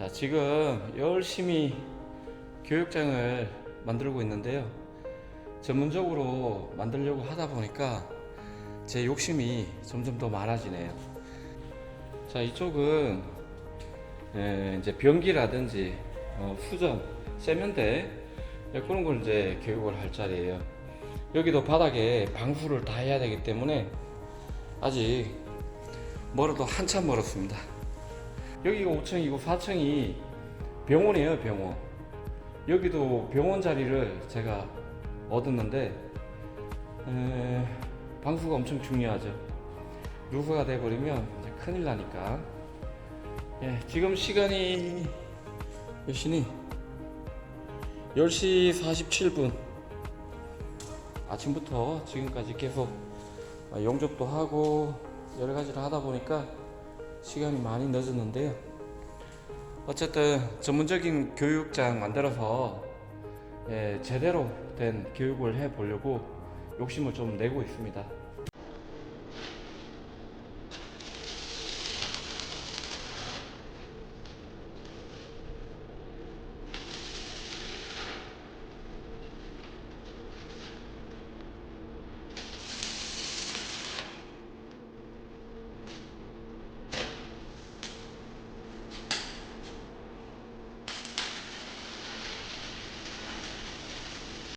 자, 지금 열심히 교육장을 만들고 있는데요. 전문적으로 만들려고 하다 보니까 제 욕심이 점점 더 많아지네요. 자, 이쪽은 예, 이제 변기라든지 어, 수전, 세면대 예, 그런 걸 이제 교육을 할 자리예요. 여기도 바닥에 방수를 다 해야 되기 때문에 아직 멀어도 한참 멀었습니다. 여기가 5층이고 4층이 병원이에요, 병원. 여기도 병원 자리를 제가 얻었는데 에, 방수가 엄청 중요하죠. 누수가 돼버리면 이제 큰일 나니까. 예, 지금 시간이 몇 시니? 10시 47분. 아침부터 지금까지 계속 용접도 하고 여러 가지를 하다 보니까 시간이 많이 늦었는데요. 어쨌든 전문적인 교육장 만들어서 예, 제대로 된 교육을 해 보려고 욕심을 좀 내고 있습니다.